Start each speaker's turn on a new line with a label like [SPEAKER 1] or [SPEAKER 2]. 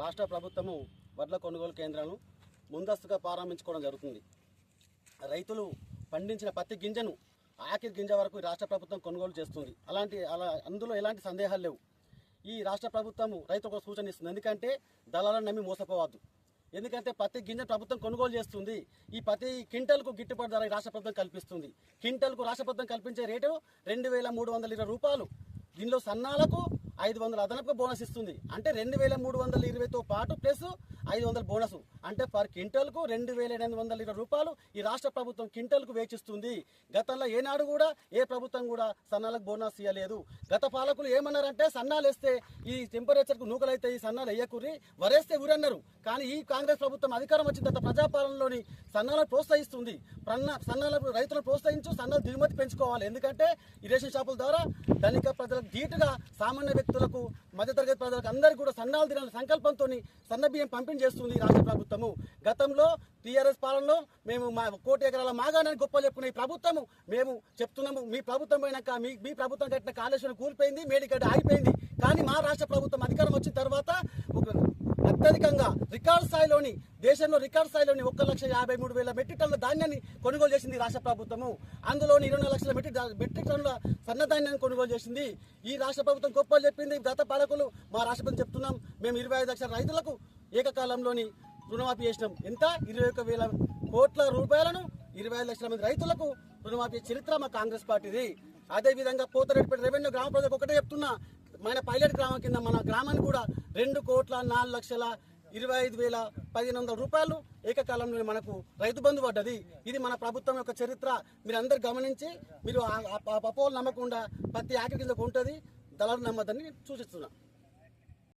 [SPEAKER 1] రాష్ట్ర ప్రభుత్వము వడ్ల కొనుగోలు కేంద్రాలను ముందస్తుగా ప్రారంభించుకోవడం జరుగుతుంది. రైతులు పండించిన పత్తి గింజను ఆఖరి గింజ వరకు ఈ రాష్ట్ర ప్రభుత్వం కొనుగోలు చేస్తుంది. అలాంటి అలా అందులో ఎలాంటి సందేహాలు లేవు. ఈ రాష్ట్ర ప్రభుత్వము రైతులకు ఒక సూచన ఇస్తుంది. ఎందుకంటే దళాలను నమ్మి మోసపోవద్దు. ఎందుకంటే పత్తి గింజ ప్రభుత్వం కొనుగోలు చేస్తుంది. ఈ పత్తి క్వింటల్కు గిట్టుబాటు ధర రాష్ట్ర ప్రభుత్వం కల్పిస్తుంది. క్వింటల్కు రాష్ట్ర ప్రభుత్వం కల్పించే రేటు రెండు వేల మూడు వందల ఇరవై రూపాయలు. దీనిలో సన్నాలకు ఐదు వందల అదనపు బోనస్ ఇస్తుంది. అంటే రెండు వేల మూడు వందల ఇరవైతో పాటు ప్లస్ ఐదు వందల బోనస్. అంటే పర్ క్వింటల్కు రెండు వేల ఎనిమిది వందల ఇరవై రూపాయలు ఈ రాష్ట్ర ప్రభుత్వం క్వింటల్కు వేచిస్తుంది. గతంలో ఏనాడు కూడా ఏ ప్రభుత్వం కూడా సన్నాలకు బోనస్ ఇవ్వలేదు గత పాలకులు ఏమన్నారంటే సన్నాలు వేస్తే ఈ టెంపరేచర్కు నూకలైతే ఈ సన్నాలు వేయకుర్రి వరేస్తే ఊరన్నారు. కానీ ఈ కాంగ్రెస్ ప్రభుత్వం అధికారం వచ్చిన తర్వాత ప్రజాపాలనలోని సన్నాలను ప్రోత్సహిస్తుంది. ప్రన్న సన్నాలకు రైతులను ప్రోత్సహించు సన్నాలు దిగుమతి పెంచుకోవాలి. ఎందుకంటే ఈ రేషన్ షాపుల ద్వారా ధనిక ప్రజలకు ధీటుగా సామాన్య వ్యక్తి వ్యక్తులకు మధ్యతరగతి ప్రజలకు అందరికీ కూడా సన్నాలు తినాలని సంకల్పంతో సన్న బియ్యం పంపిణీ చేస్తుంది ఈ రాష్ట్ర ప్రభుత్వము. గతంలో టీఆర్ఎస్ పాలనలో మేము మా కోటి ఎకరాల మాగానని గొప్ప చెప్పుకున్న ఈ ప్రభుత్వము మేము చెప్తున్నాము. మీ ప్రభుత్వం పోయినాక మీ మీ ప్రభుత్వం కట్టిన కాళేశ్వరం కూలిపోయింది మేడిగడ్డ ఆగిపోయింది. కానీ మా రాష్ట్ర ప్రభుత్వం అధికారం వచ్చిన తర్వాత అత్యధికంగా రికార్డ్ స్థాయిలోని దేశంలో రికార్డ్ స్థాయిలోని ఒక్క లక్ష యాభై మూడు వేల మెట్రిక్ టన్నుల ధాన్యాన్ని కొనుగోలు చేసింది రాష్ట్ర ప్రభుత్వము. అందులోని ఇరవై నాలుగు లక్షల మెట్రిక్ మెట్రిక్ టన్నుల సన్నధాన్యాన్ని కొనుగోలు చేసింది ఈ రాష్ట్ర ప్రభుత్వం. గొప్పలు చెప్పింది గత పాలకులు మా రాష్ట్రపతి చెప్తున్నాం. మేము ఇరవై ఐదు లక్షల రైతులకు ఏకకాలంలోని రుణమాఫీ చేసినాం. ఎంత? ఇరవై ఒక వేల కోట్ల రూపాయలను ఇరవై ఐదు లక్షల మంది రైతులకు రుణమాఫీ చరిత్ర మా కాంగ్రెస్ పార్టీది. అదేవిధంగా పోతరెడ్డిపేట రెవెన్యూ గ్రామ ప్రజలకు ఒకటే చెప్తున్నా. మన పైలట్ గ్రామం కింద మన గ్రామానికి కూడా రెండు కోట్ల నాలుగు లక్షల ఇరవై ఐదు వేల పదిహేను వందల రూపాయలు ఏకకాలంలో మనకు రైతు బంధు పడ్డది. ఇది మన ప్రభుత్వం యొక్క చరిత్ర. మీరు అందరు గమనించి మీరు అపోలు నమ్మకుండా ప్రతి ఆకలి కిందకు ఉంటుంది దళాలు నమ్మద్దని సూచిస్తున్నాను